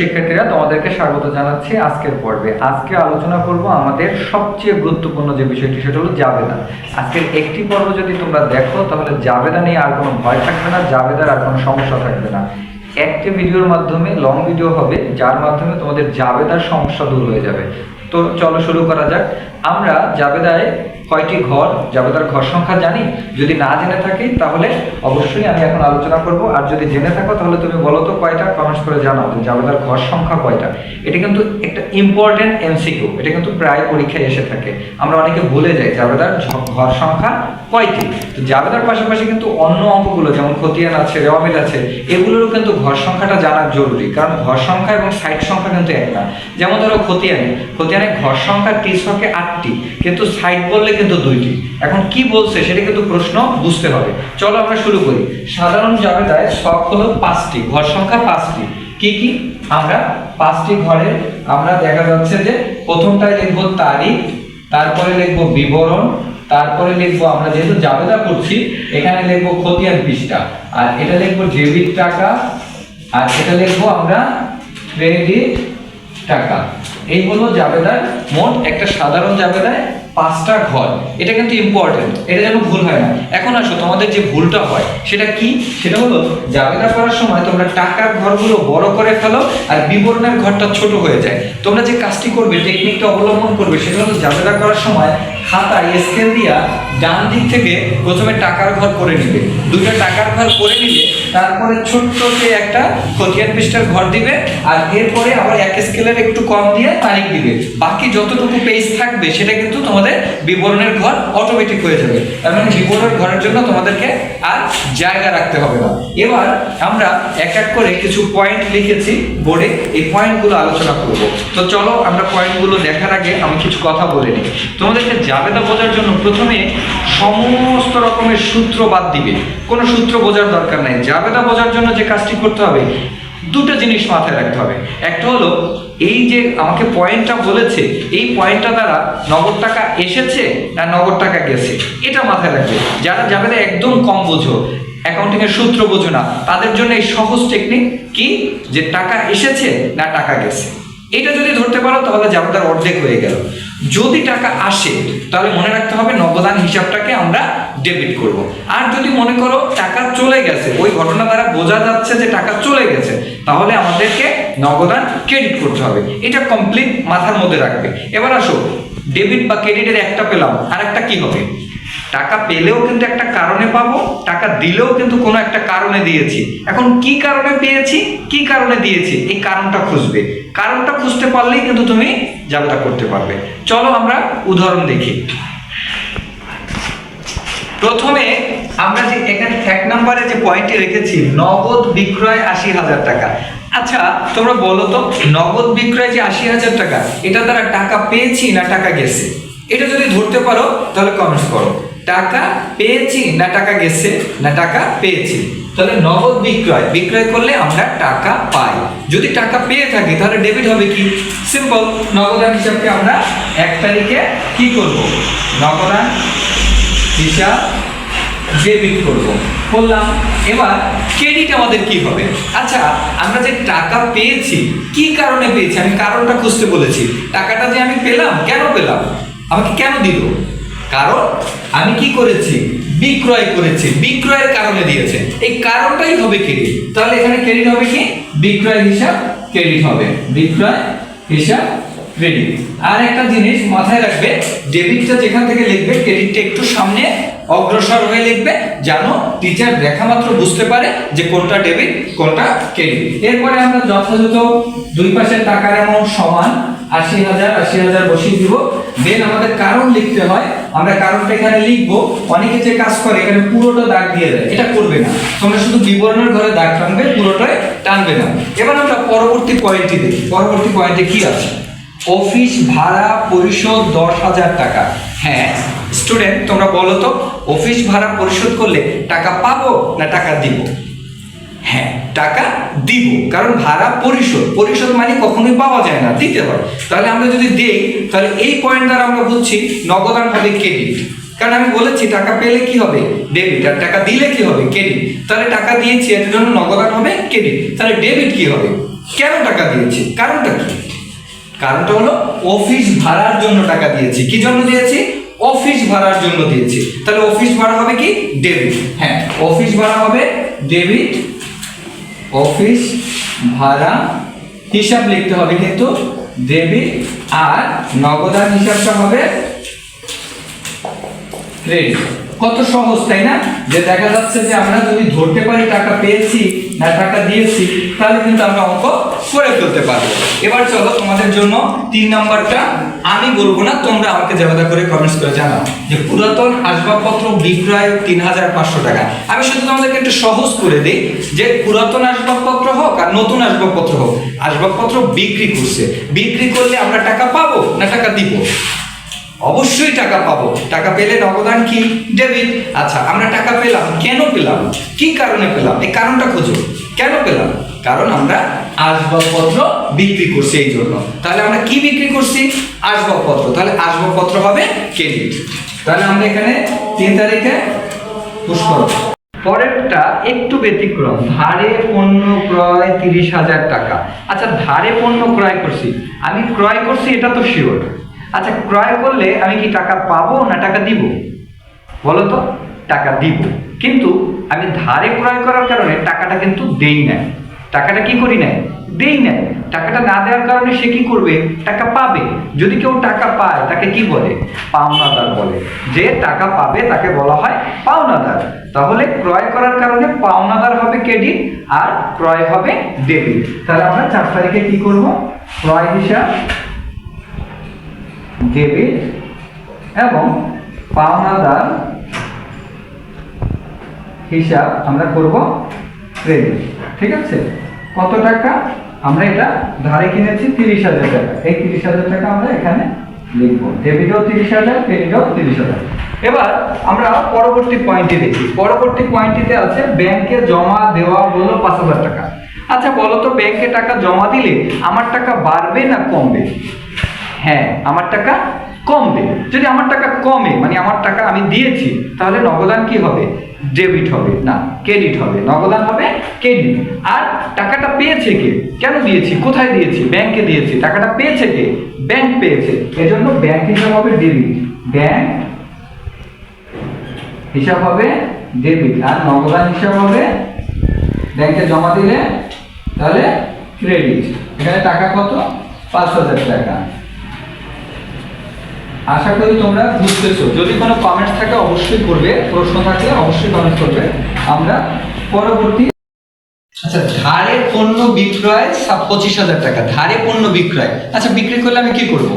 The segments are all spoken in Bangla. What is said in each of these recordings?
শিক্ষার্থীরা তোমাদেরকে স্বাগত জানাচ্ছি আজকের পর্বে। আজকে আলোচনা করব আমাদের সবচেয়ে গুরুত্বপূর্ণ যে বিষয়টি, সেটা হলো জাবেদা। আজকের একটি পর্ব যদি তোমরা দেখো, তাহলে জাবেদা নিয়ে আর কোনো ভয় থাকবে না, জাবেদার আর কোনো সমস্যা থাকবে না। একটি ভিডিওর মাধ্যমে, লং ভিডিও হবে, যার মাধ্যমে তোমাদের জাবেদার সমস্যা দূর হয়ে যাবে। তো চলো শুরু করা যাক। আমরা জাবেদায় কয়টি ঘর জাবেদার ঘর সংখ্যা জানি। যদি না জেনে থাকি, তাহলে অবশ্যই আমি এখন আলোচনা করব। আর যদি জেনে থাকো, তাহলে তুমি বলো তো কয়টা? কমেন্টস করে জানাও যে জাবেদার ঘর সংখ্যা কয়টা? এটা কিন্তু একটা ইম্পর্টেন্ট এমসিকিউ এটা কিন্তু প্রায় পরীক্ষায় এসে থাকে। আমরা অনেকে ভুলে যাই জাবেদার ঝ- ঘর সংখ্যা কয়টি? তো জাবেদার পাশাপাশি কিন্তু অন্য অঙ্কগুলো, যেমন খতিয়ান আছে, রেওয়ামিল আছে, এগুলোরও কিন্তু ঘর সংখ্যাটা জানা জরুরি। কারণ ঘর সংখ্যা এবং সাইট সংখ্যা কিন্তু এক না। যেমন ধরো খতিয়ানে। খতিয়ানে ঘর সংখ্যা ত্রিশ ছকে আটটি। কিন্তু সাইট বললে কিন্তু দুইটি। এখন কি বলছে সেটা কিন্তু প্রশ্ন বুঝতে হবে। চলো আমরা শুরু করি। সাধারণ জাবেদায় শখ হলো পাঁচটি, ঘর সংখ্যা পাঁচটি। কি কি? আমরা পাঁচটি ঘরে আমরা দেখা যাচ্ছে যে প্রথমটায় লিখব তারিখ, তারপরে লিখব বিবরণ, তারপরে লিখব আমরা যেহেতু জাবেদা করছি, এখানে লিখব খতিয়ান পৃষ্ঠা। আর এটা লিখব ডেবিট টাকা, আর এটা লিখব আমরা ক্রেডিট টাকা। এই হলো জাবেদার মোট একটা সাধারণ জাবেদায় পাঁচটা ঘর। এটা কিন্তু ইম্পর্টেন্ট এটা যেন ভুল হয় না। এখন আসো, তোমাদের যে ভুলটা হয়, সেটা কি? সেটা হলো জাবেদা করার সময় তোমরা টাকার ঘরগুলো বড় করে ফেলো আর বিবরণের ঘরটা ছোট হয়ে যায়। তোমরা যে কাজটি করবে টেকনিকটা অবলম্বন করবে, সেটা হলো জাবেদা করার সময় খাতায় স্কেল দিয়া ডান দিক থেকে প্রথমে টাকার ঘর করে নিবে। দুইটা টাকার ঘর করে নিলে তারপরে ছোট্ট যে একটা খতিয়ান পৃষ্ঠার ঘর দিবে আর এরপরে আবার এক স্কেলের একটু কম দিয়ে তারিখ দিবে। বাকি যতটুকু পেজ থাকবে সেটা কিন্তু তোমাদের বিবরণের ঘর অটোমেটিক হয়ে যাবে। তার মানে বিবরণের ঘরের জন্য তোমাদেরকে আর জায়গা রাখতে হবে না। এবার আমরা এক এক করে কিছু পয়েন্ট লিখেছি বোর্ডে। এই পয়েন্টগুলো আলোচনা করব। তো চলো আমরা পয়েন্টগুলো দেখার আগে আমি কিছু কথা বলে নিই। তোমাদেরকে জাবেদা বোঝার জন্য প্রথমে সমস্ত রকমের সূত্র বাদ দিবে। কোনো সূত্র বোঝার দরকার নাই। জাবেদা বোঝার জন্য যে কাজটি করতে হবে, দুটো জিনিস মাথায় রাখতে হবে। একটা হলো, এই যে আমাকে পয়েন্টটা বলেছে, এই পয়েন্টটা দ্বারা নগদ টাকা এসেছে না নগদ টাকা গেছে? এটা মাথায় রাখবে। যারা জাবেদা একদম কম বোঝো অ্যাকাউন্টিং এর সূত্র বোঝো না, তাদের জন্য এই সহজ টেকনিক কি? যে টাকা এসেছে না টাকা গেছে। এটা যদি ধরতে পারো, তাহলে জাবেদার অর্ধেক হয়ে গেল। যদি টাকা আসে, তাহলে মনে রাখতে হবে নগদান হিসাবটাকে আমরা ডেবিট করব। আর যদি মনে করো টাকা চলে গেছে, ওই ঘটনা দ্বারা বোঝা যাচ্ছে যে টাকা চলে গেছে, তাহলে আমাদেরকে নগদান ক্রেডিট করতে হবে। এটা কমপ্লিট মাথার মধ্যে রাখবে। এবার আসো ডেবিট বা ক্রেডিটের একটা পেলাম আর একটা কি হবে? টাকা পেলেও কিন্তু একটা কারণে পাবো, টাকা দিলেও কিন্তু কোনো একটা কারণে দিয়েছি। এখন কি কারণে পেয়েছি? কি কারণে দিয়েছি? এই কারণটা খুঁজবে। কারণটা খুঁজতে পারলেই কিন্তু তুমি যাত্রা করতে পারবে। চলো আমরা উদাহরণ দেখি। প্রথমে আমরা যে এখানে এক নাম্বারে যে পয়েন্টটি রেখেছি, নগদ বিক্রয় আশি হাজার টাকা। আচ্ছা তোমরা বলো তো, নগদ বিক্রয় যে আশি হাজার টাকা, এটা দ্বারা টাকা পেয়েছি না টাকা গেছে? এটা যদি ধরতে পারো, তাহলে কমেন্টস করো। টাকা পেয়েছি না টাকা গেছে? না টাকা পেয়েছি। তাহলে নগদ বিক্রয়। বিক্রয় করলে আমরা টাকা পাই। যদি টাকা পেয়ে থাকি, তাহলে ডেবিট হবে কি? সিম্পল নগদান হিসাবকে আমরা এক তারিখে কি করব? নগদান হিসাব ডেবিট করব। করলাম। এবার ক্রেডিট আমাদের কি হবে? আচ্ছা আমরা যে টাকা পেয়েছি, কি কারণে পেয়েছি? আমি কারণটা খুঁজতে বলেছি। টাকাটা যে আমি পেলাম, কেন পেলাম? আমাকে কেন দিল? কারণ আমি কি করেছি? বিক্রয় করেছি। বিক্রয়ের কারণে দিয়েছে। এই কারণটাই হবে ক্রেডিট তাহলে এখানে ক্রেডিট হবে কি? বিক্রয় হিসাব ক্রেডিট হবে। বিক্রয় হিসাব ক্রেডিট আর একটা জিনিস মাথায় রাখবে ডেবিটটা যেখান থেকে লিখবে ক্রেডিটটা একটু সামনে অগ্রসর হয়ে লিখবে, যেন টিচার দেখা মাত্র বুঝতে পারে যে কোনটা ডেবিট কোনটা ক্রেডিট এরপরে আমরা যথাযথ দুই পাশের টাকার অ্যামাউন্ট সমান আশি হাজার আশি হাজার বসিয়ে দিব। দেন আমাদের কারণ লিখতে হয়, আমরা কারণটা এখানে লিখব। অনেকে যে কাজ করে, এখানে পুরোটা দাগ দিয়ে দেয়। এটা করবে না। তোমরা শুধু বিবরণের ঘরে দাগ টানবে, পুরোটাই টানবে না। এবার আমরা পরবর্তী পয়েন্টটি দেখি। পরবর্তী পয়েন্টে কি আছে? অফিস ভাড়া পরিশোধ দশ হাজার টাকা। হ্যাঁ স্টুডেন্ট তোমরা বলো তো অফিস ভাড়া পরিশোধ করলে টাকা পাবো না টাকা দিব? হ্যাঁ টাকা দিব। কারণ ভাড়া পরিশোধ। পরিশোধ মানে কখনোই পাওয়া যায় না। দিতে হয় তাহলে আমরা যদি দেই, তাহলে এই পয়েন্ট দ্বারা আমরা বুঝছি নগদান হবে ক্রেডিট কারণ আমি বলেছি, টাকা পেলে কি হবে? ডেবিট আর টাকা দিলে কি হবে? ক্রেডিট তাহলে টাকা দিয়েছি, এর জন্য নগদান হবে ক্রেডিট তাহলে ডেবিট কি হবে? কেন টাকা দিয়েছি? কারণটা কি? কারণটা হলো অফিস ভাড়ার জন্য টাকা দিয়েছি। কি জন্য দিয়েছি? অফিস ভাড়ার জন্য দিয়েছি। তাহলে অফিস ভাড়া হবে কি? ডেবিট হ্যাঁ অফিস ভাড়া হবে ডেবিট অফিস, ভাড়া, হিসাব লিখতে হবে কিন্তু ডেবিট আর নগদান হিসাবটা হবে ক্রেডিট। কত সহজ, তাই না? যে দেখা যাচ্ছে যে আমরা যদি ধরতে পারি টাকা পেয়েছি না টাকা দিয়েছি, তাহলে কিন্তু আমরা অঙ্ক করে ফেলতে পারব। এবার চলো তোমাদের জন্য তিন নাম্বারটা আমি বলব না, তোমরা আমাকে জানাদা করে কমেন্টস করে জানাও যে পুরাতন আসবাবপত্র বিক্রয় তিন হাজার পাঁচশো টাকা। আমি শুধু তোমাদেরকে একটু সহজ করে দিই যে পুরাতন আসবাবপত্র হোক আর নতুন আসবাবপত্র হোক, আসবাবপত্র বিক্রি করছে। বিক্রি করলে আমরা টাকা পাবো না টাকা দিব? অবশ্যই টাকা পাবো। টাকা পেলে নগদান কি? ডেবিট। আচ্ছা আমরা টাকা পেলাম। কেন পেলাম? কি কারণে পেলাম? এই কারণটা খোঁজো। কেন পেলাম? কারণ আমরা আসবাবপত্র বিক্রি করছি এই জন্য। তাহলে আমরা কি বিক্রি করছি? আসবাবপত্র। তাহলে আসবাবপত্র হবে ক্রেডিট তাহলে আমরা এখানে তিন তারিখে পুশ করব। পরেরটা একটু ব্যতিক্রম। ধারে পণ্য ক্রয় তিরিশ হাজার টাকা। আচ্ছা ধারে পণ্য ক্রয় করছি। আমি ক্রয় করছি, এটা তো শিওর আচ্ছা ক্রয় করলে আমি কি টাকা পাবো না টাকা দিব? বলো তো, টাকা দিব। কিন্তু আমি ধারে ক্রয় করার কারণে টাকাটা কিন্তু দেই না টাকাটা কি করি না দেই না। টাকাটা না দেওয়ার কারণে সে কি করবে? টাকা পাবে। যদি কেউ টাকা পায়, তাকে কি বলে? পাওনাদার বলে। যে টাকা পাবে, তাকে বলা হয় পাওনাদার। তাহলে ক্রয় করার কারণে পাওনাদার হবে ক্রেডিট আর ক্রয় হবে ডেবিট। তাহলে আমরা চার তারিখে কি করব? ক্রয় হিসাব, ডেবিট এবং পাওনাদার হিসাব আমরা করব ক্রেডিট। ঠিক আছে? কত টাকা? আমরা এটা ধারে কিনেছি তিরিশ হাজার টাকা। এই তিরিশ হাজার টাকা আমরা এখানে লিখব। ডেবিটও তিরিশ হাজার ক্রেডিটও তিরিশ হাজার। এবার আমরা পরবর্তী পয়েন্টটি দেখি। পরবর্তী পয়েন্টটিতে আছে ব্যাংকে জমা দেওয়া হলো পাঁচ হাজার টাকা। আচ্ছা বলো তো ব্যাংকে টাকা জমা দিলে আমার টাকা বাড়বে না কমবে? হ্যাঁ আমার টাকা কমবে। যদি আমার টাকা কমে মানে আমার টাকা আমি দিয়েছি, তাহলে নগদান কি হবে? ডেবিট হবে, না ক্রেডিট হবে, নগদান হবে ক্রেডিট আর টাকাটা পেয়েছে কে? কেন দিয়েছি? কোথায় দিয়েছি? ব্যাংকে দিয়েছি। টাকাটা পেয়েছে কে? ব্যাংক পেয়েছে। এজন্য ব্যাংক হিসাব হবে ডেবিট ব্যাংক হিসাব হবে ডেবিট আর নগদান হিসাব হবে ব্যাংকে জমা দিলে তাহলে ক্রেডিট এখানে টাকা কত? পাঁচ হাজার টাকা। আশা করি তোমরা বুঝতেছো। যদি কোনো কমেন্টস থাকে, অবশ্যই করবে। প্রশ্ন থাকলে অবশ্যই কমেন্ট করবে। আমরা পরবর্তী আচ্ছা ধারে পণ্য বিক্রয় পঁচিশ হাজার টাকা। ধারে পণ্য বিক্রয়। আচ্ছা বিক্রি করলে আমি কি করব?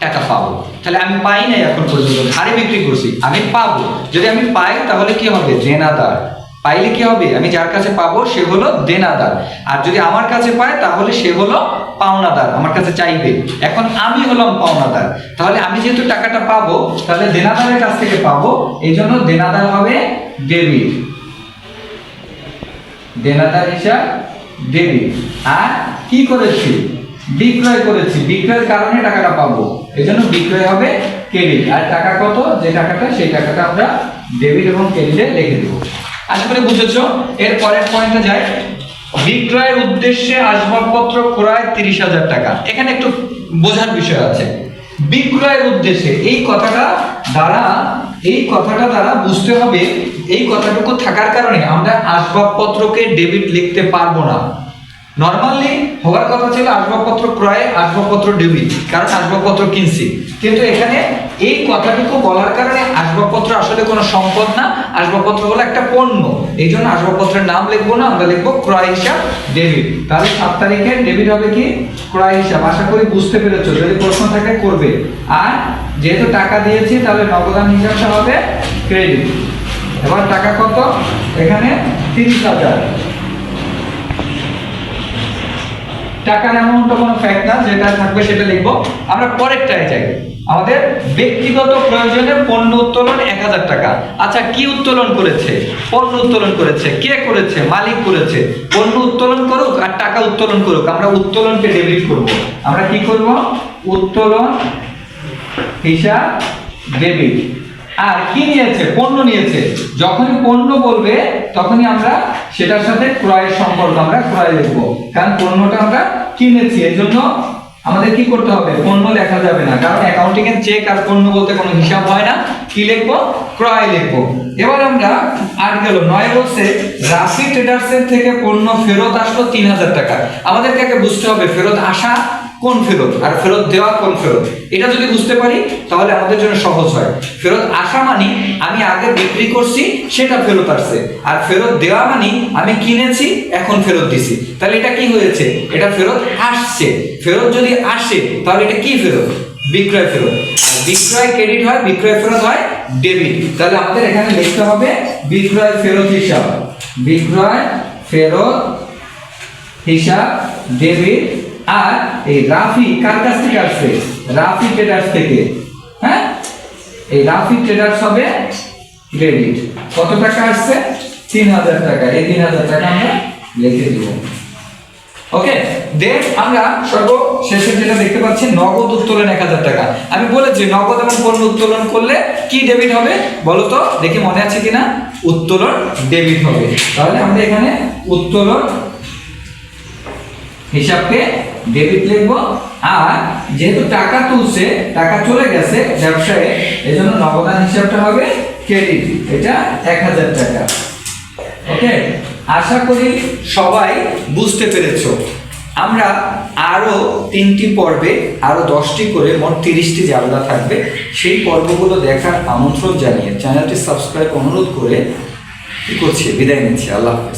টাকা পাবো। তাহলে আমি পাই নাই এখন পর্যন্ত। ধারে বিক্রি করছি। আমি পাবো। যদি আমি পাই, তাহলে কি হবে? দেনাদার পাইলে কি হবে? আমি যার কাছে পাবো সে হলো দেনাদার। আর যদি আমার কাছে পায়, তাহলে সে হলো পাওনাদার। আমার কাছে চাইবে। এখন আমি হলাম পাওনাদার। তাহলে আমি যেহেতু টাকাটা পাবো, তাহলে দেনাদারের কাছ থেকে পাবো। এই জন্য দেনাদার হবে ডেবিট। দেনাদার হিসাব ডেবিট। আর কি করেছি? বিক্রয় করেছি। বিক্রয়ের কারণে টাকাটা পাবো। এই জন্য বিক্রয় হবে ক্রেডিট। আর টাকা কত? যে টাকাটা, সেই টাকাটা আমরা ডেবিট এবং ক্রেডিটে লিখে দেবো। আশা করি বুঝেছ? এর পরের পয়েন্টে যাই। বিক্রয়ের উদ্দেশ্যে আসবাবপত্র ক্রয় তিরিশ হাজার টাকা। এখানে একটু বোঝার বিষয় আছে। বিক্রয়ের উদ্দেশ্যে, এই কথাটা দ্বারা, এই কথাটা দ্বারা বুঝতে হবে, এই কথাটুকু থাকার কারণে আমরা আসবাবপত্রকে ডেবিট লিখতে পারব না। নর্মালি হওয়ার কথা ছিল আসবাবপত্র ক্রয়ে, আসবাবপত্র ডেবিট কারণ আসবাবপত্র কিনছি। কিন্তু এখানে এই কথাটুকু বলার কারণে আসবাবপত্র আসলে কোনো সম্পদ না আসবাবপত্র হলো একটা পণ্য। এই জন্য আসবাবপত্রের নাম লিখব না, আমরা লিখব ক্রয় হিসাব ডেবিট তাহলে সাত তারিখে ডেবিট হবে কি? ক্রয় হিসাব আশা করি বুঝতে পেরেছ, যদি প্রশ্ন থাকে করবে। আর যেহেতু টাকা দিয়েছি, তাহলে নগদান হিসাবটা হবে ক্রেডিট। এবার টাকা কত? এখানে তিরিশ হাজার। টাকার অ্যামাউন্টটা কোনো ফ্যাক্ট না, যেটা থাকবে সেটা লিখব। আমরা পরেরটায় যাই। আমাদের ব্যক্তিগত প্রয়োজনে পণ্য উত্তোলন এক হাজার টাকা। আচ্ছা কি উত্তোলন করেছে? পণ্য উত্তোলন করেছে। কে করেছে? মালিক করেছে। পণ্য উত্তোলন করুক আর টাকা উত্তোলন করুক, আমরা উত্তোলনকে ডেবিট করব? আমরা কি করব? উত্তোলন হিসাব ডেবিট আর কি নিয়েছে? পণ্য নিয়েছে। যখনই পণ্য বলবে, তখনই আমরা সেটার সাথে ক্রয়ের সম্পর্ক, আমরা ক্রয় লিখব। কারণ পণ্যটা আমরা কিনেছি এর জন্য আমাদের কি করতে হবে? পণ্য লেখা যাবে না। কারণ অ্যাকাউন্টিং এর চেক আর পণ্য বলতে কোনো হিসাব হয় না। কি লিখব? ক্রয় লিখব। এবার আমরা আর গেল নয় বলছে, রাফি ট্রেডার্স এর থেকে পণ্য ফেরত আসলো তিন হাজার টাকা। আমাদেরকে আগে বুঝতে হবে? ফেরত আসা কোন ফেরত? আর ফেরত দেওয়া কোন ফেরত? এটা যদি বুঝতে পারি, তাহলে আমাদের জন্য সহজ হয়। ফেরত আসা মানে আমি আগে বিক্রি করছি, সেটা ফেরত আসছে। আর ফেরত দেওয়া মানে আমি কিনেছি, এখন ফেরত দিছি। তাহলে এটা কি হয়েছে? এটা ফেরত আসছে। ফেরত যদি আসে, তাহলে এটা কি ফেরত? বিক্রয় ফেরত। বিক্রয় ক্রেডিট হয়, বিক্রয় ফেরত হয় ডেবিট। তাহলে আমাদের এখানে লিখতে হবে বিক্রয় ফেরত হিসাব। বিক্রয় ফেরত হিসাব, ডেবিট আর এই রাফি কার কাছ থেকে আসছে? রাফি ট্রেডার্স থেকে। হ্যাঁ? এই রাফি ট্রেডার্স হবে ক্রেডিট কত টাকা আসছে? তিন হাজার টাকা। এই তিন হাজার টাকা আমরা লিখে দিব। ওকে দেন আমরা সর্বশেষে যেটা দেখতে পাচ্ছি, নগদ উত্তোলন এক হাজার টাকা। আমি বলেছি, নগদ এবং পণ্য উত্তোলন করলে কি ডেবিট হবে? বলো তো, দেখি মনে আছে কিনা? উত্তোলন ডেবিট হবে। তাহলে আমরা এখানে উত্তোলন হিসাবকে ডেবিট লিখব। আর যেহেতু টাকা তুলছে, টাকা চলে গেছে ব্যবসায়ে, এজন্য নগদান হিসাবটা হবে ক্রেডিট। এটা এক হাজার টাকা। ওকে? আশা করি সবাই বুঝতে পেরেছ। আমরা আরও তিনটি পর্বে আরও দশটি করে, মোট তিরিশটি জানলা থাকবে, সেই পর্বগুলো দেখার আমন্ত্রণ জানিয়ে চ্যানেলটি সাবস্ক্রাইব অনুরোধ করে করছি। বিদায় নিচ্ছি। আল্লাহ হাফেজ।